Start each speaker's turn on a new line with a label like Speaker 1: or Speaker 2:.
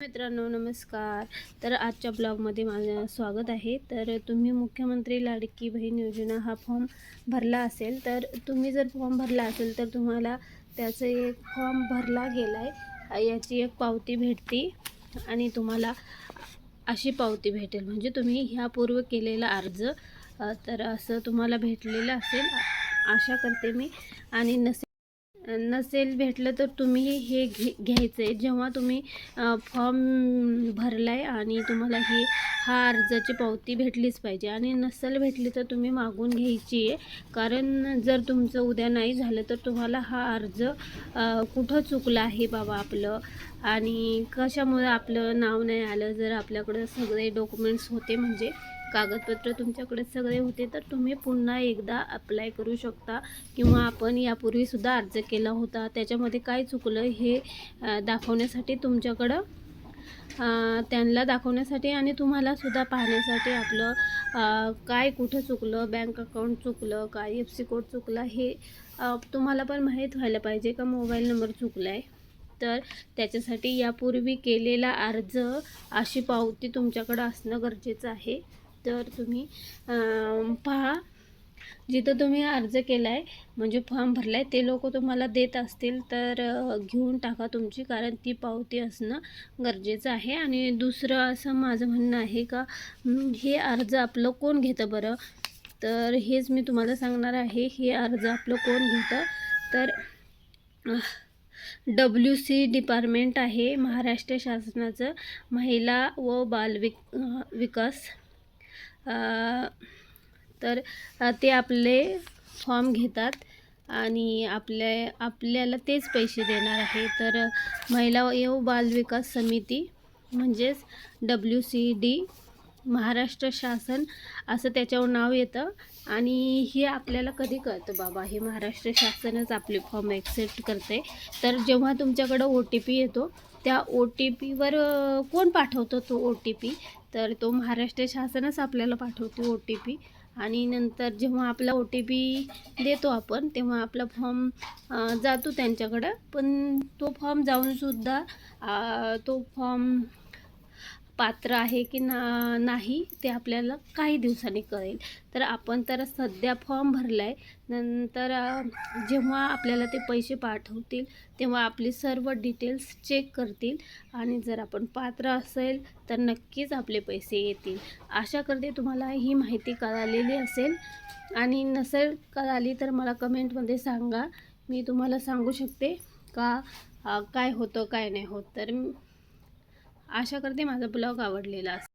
Speaker 1: मित्रांनो नमस्कार. तर आजच्या ब्लॉगमध्ये माझं स्वागत आहे. तर तुम्ही मुख्यमंत्री लाडकी बहीण योजना हा फॉर्म भरला असेल तर तुम्ही जर फॉर्म भरला असेल तर तुम्हाला त्याचं एक फॉर्म भरला गेला आहे याची एक पावती भेटते आणि तुम्हाला अशी पावती भेटेल. म्हणजे तुम्ही ह्यापूर्व केलेला अर्ज तर असं तुम्हाला भेटलेलं असेल. आशा करते मी. आणि नसेल नसेल भेटलं तर तुम्ही हे घे घ्यायचं. आहे जेव्हा तुम्ही फॉर्म भरला आहे आणि तुम्हाला ही हा अर्जाची पावती भेटलीच पाहिजे आणि नसेल भेटली तर तुम्ही मागून घ्यायची आहे. कारण जर तुमचं उद्या नाही झालं तर तुम्हाला हा अर्ज कुठं चुकला आहे बाबा आपलं? आणि कशामुळे आपलं नाव नाही आलं? जर आपल्याकडं सगळे डॉक्युमेंट्स होते म्हणजे? कागदपत्र तुमच्याकडे सगळे होते तर तुम्ही पुन्हा एकदा अप्लाय करू शकता. किंवा आपण यापूर्वीसुद्धा अर्ज केला होता. त्याच्यामध्ये काय चुकलं हे दाखवण्यासाठी तुमच्याकडं त्यांना दाखवण्यासाठी आणि तुम्हालासुद्धा पाहण्यासाठी आपलं काय कुठं चुकलं बँक अकाउंट चुकलं काय एफ सी कोड चुकला हे तुम्हाला पण माहीत व्हायला पाहिजे का मोबाईल नंबर चुकला आहे तर त्याच्यासाठी यापूर्वी केलेला अर्ज अशी पावती तुमच्याकडं असणं गरजेचं आहे. तर तुम्ही पहा. जिथं तुम्ही अर्ज केला आहे म्हणजे फॉर्म भरला आहे ते लोक तुम्हाला देत असतील तर घेऊन टाका तुमची कारण ती पावती असणं गरजेचं आहे. आणि दुसरं असं माझं म्हणणं आहे का हे अर्ज आपलं कोण घेतं बरं? तर हेच मी तुम्हाला सांगणार आहे हे अर्ज आपलं कोण घेतं? तर डब्ल्यू सी डिपार्टमेंट आहे महाराष्ट्र शासनाचं महिला व बाल विक विकास तर ते आपले फॉर्म घेतात आणि आपल्या आपल्याला तेच पैसे देणार आहे. तर महिला व बाल विकास समिती म्हणजेच डब्ल्यू सी डी महाराष्ट्र शासन असं त्याच्यावर नाव येतं. आणि हे आपल्याला कधी कळतं बाबा? हे महाराष्ट्र शासनच आपले फॉर्म ॲक्सेप्ट करते तर जेव्हा तुमच्याकडं ओ टी पी येतो त्या ओ टी पीवर कोण पाठवतो तो ओ टी पी तर तो महाराष्ट्र शासनच आपल्याला पाठवतो ओ टी पी आणि नंतर जेव्हा आपला ओ टी पी देतो आपण तेव्हा आपला फॉर्म जातो त्यांच्याकडं. पण तो फॉर्म जाऊनसुद्धा तो फॉर्म पात्र आहे की ना नाही ते आपल्याला काही दिवसांनी कळेल. तर आपण तर सध्या फॉर्म भरला आहे नंतर जेव्हा आपल्याला ते पैसे पाठवतील तेव्हा आपली सर्व डिटेल्स चेक करतील. आणि जर आपण पात्र असेल तर नक्कीच आपले पैसे येतील. आशा करते तुम्हाला ही माहिती कळालेली असेल. आणि नसेल कळाली तर मला कमेंटमध्ये सांगा. मी तुम्हाला सांगू शकते का काय होतं काय नाही होत. तर आशा करते माझा ब्लॉग आवडलेला असेल.